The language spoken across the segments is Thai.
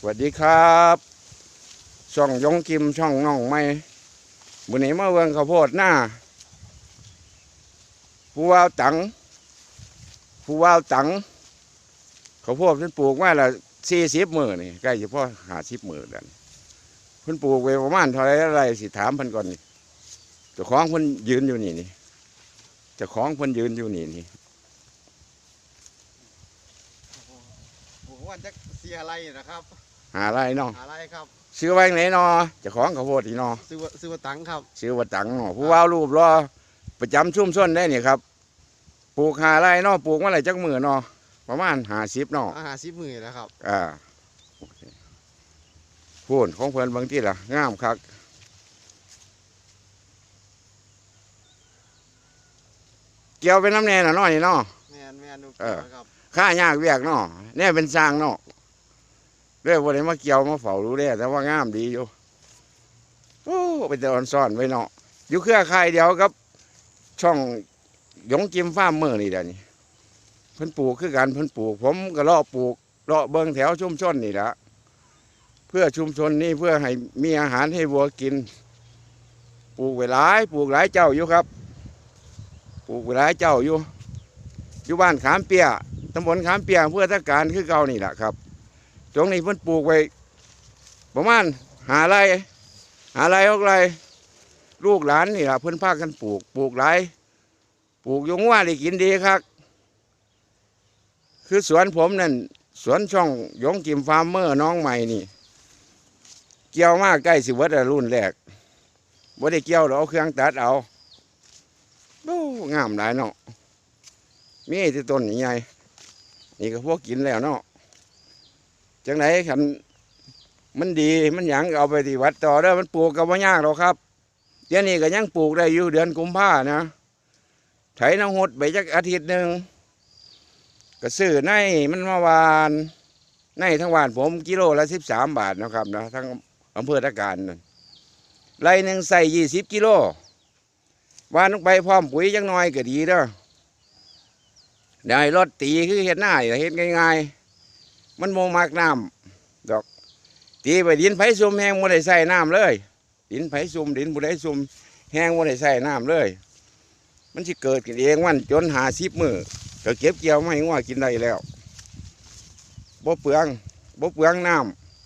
สวัสดีครับช่องยงกิมช่องน้องไม่บุนี้มาเวิงข้าวโพดหน้าผู้ว่าวตังผู้ว่าวตังข้าวโพดเพิ่นปลูกมาละสี่สิบมือนี่ใกล้จะพ่อหาสิบมือแล้วนี่เพิ่นปลูกไว้ประมาณเท่าไรอะไรสิถามเพิ่นก่อนนี่เจ้าของเพิ่นยืนอยู่นี่นี่เจ้าของเพิ่นยืนอยู่นี่นี่ ผม ว่าจะเสียอะไรนะครับ หาอะไรเนาะอะไรครับซื้อไว้ไหนเนาะเจ้าของข้าวโพดนี่เนาะซื้อว่าซื้อว่าตังค์ครับชื่อว่าตังเนาะผู้ว่าวรูปรอประจำชุ่มส้นได้นี่ครับปลูกหาไรเนาะปลูกมาไรจักมือเนาะประมาณหาสิบเนาะอาหารสิบหมื่นนะครับ อ่าโอเคพูนของเพิ่นบางที่ล่ะงามคักเกี่ยวเป็นน้ำแน่น่ะเนาะนี่เนาะ แมนแมนดูเออ ครับ ข้ายากเวียกเนาะแน่เป็นสร้างเนาะเรื่องวันนี้มาเกี่ยวมาเฝ้ารู้ได้แต่ว่างามดีอยู่โอ้เป็นตอนซ่อนไว้เนาะอยู่เครือข่ายเดียวกับ ช่องยงจิมฟ้าร์มเมอนี่แหละนี่เพิ่นปลูกคือกันเพิ่นปลูก ผมก็เลาะปลูกเลาะเบิงแถวชุมชนนี่แหละเพื่อชุมชนนี่เพื่อให้มีอาหารให้วัวกิน ปลูกไว้หลาย ปลูกหลายเจ้าอยู่ครับ ปลูกไว้หลายเจ้าอยู่อยู่บ้านขามเปียำบลขามเปียเพื่อทักการคือเก่านี่แหละครับ ตรงนี้เพิ่นปลูกไว้ประมาณหาไรหาไรออกไรลูกหลานนี่แหละเพิ่นพากันปลูกปลูกหลายปลูกยงว่าได้กินดีครับ คือสวนผมนั่นสวนช่องยงกิมฟาร์มเมอร์น้องใหม่นี่ เกี่ยวมากใกล้สิวัดรุ่นแรกบ่ได้เกี่ยวหรอกเอาเครื่องตัดเอาโอ้งามหลายเนาะมีที่ต้นใหญ่ นี่ก็พวกกินแล้วเนาะจังไหนคันมันดีมันหยังเอาไปที่วัดต่อเด้อมันปลูกก็บ่ยากหรอกครับ เดี๋ยวนี้ก็ยังปลูกได้อยู่เดือนกุมภานะไถน้ำหดไปจักอาทิตย์หนึ่งก็ซื้อในมันมาวานในทั้งวานผมกิโลละสิบสามบาทนะครับนะทั้งอำเภอตะการนั่นไรหนึ่งใส่ยี่สิบกิโลวานลงไปพร้อมปุ๋ยจังน้อยก็ดีเด้อ เดี๋ยวให้รถตีคือเห็ดหน้าเห็ดง่ายๆ มันโมมากน้ำดอก ตีไปดินไผ่ซุ่มแห้งบ่ได้ใส่น้ำเลย ดินไผ่ซุ่มดินบ่ได้ซุ่มแห้งบ่ได้ใส่น้ำเลย มันสิเกิดขึ้นเองวันจนหาสิบมือก็เก็บเกี่ยวไม่งัวกินได้แล้วบ่เปลืองบ่เปลืองน้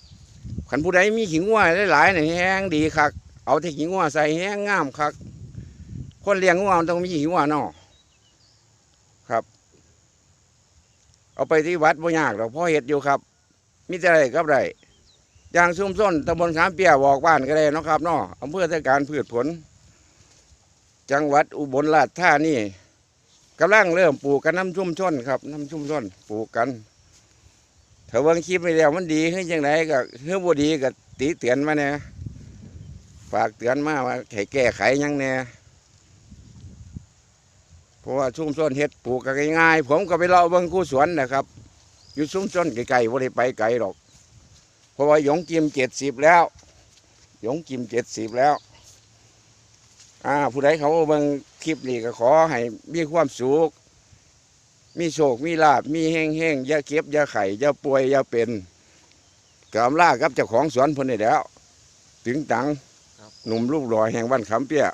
ำขันผู้ใดมีขิงงัวหลายๆนี่แห้งดีคักเอาที่ขิงงัวใส่แห้งงามคักคนเลี้ยงงัวต้องมีขิงงัวเนาะ เอาไปที่วัดบ่ยากหรอกพ่อเห็ดอยู่ครับมีแต่ไรกับไรอย่างซุ่มส้นตำบลขามเปียบอกบ้านก็ได้นะครับเนาะอำเภอทการพืชผล จังหวัดอุบลราชธานีกำลังเริ่มปลูกกันน้ำชุ่มชนครับน้ำชุ่มชนปลูกกันถ้าเบิ่งคลิปไปแล้วมันดีขึ้นยังไงก็เฮือบดีก็ตีเตือนมาแน่ฝากเตือนมาว่าให้แก้ไขยังแน่ เพราะว่าชุมชนเฮ็ดปลูกก็ง่ายๆผมก็ไปเลาะเบิ่งคู่สวนนะครับอยู่ชุมชนไกลๆบ่ได้ไปไกลหรอก เพราะว่าหยงกิมเจ็ดสิบแล้วหยงกิมเจ็ดสิบแล้วอ่าผู้ใดเขาเบิ่งคลิปนี้ก็ขอให้มีความสุขมีโชค มีลาบ มีแห้งๆอย่าเก็บอย่าไข่อย่าป่วยอย่าเป็นกำลากับเจ้าของสวนเพิ่นนี่แหล้ว ถึงตังหนุ่มรูปหล่อแห่งบ้านขำเปี้ย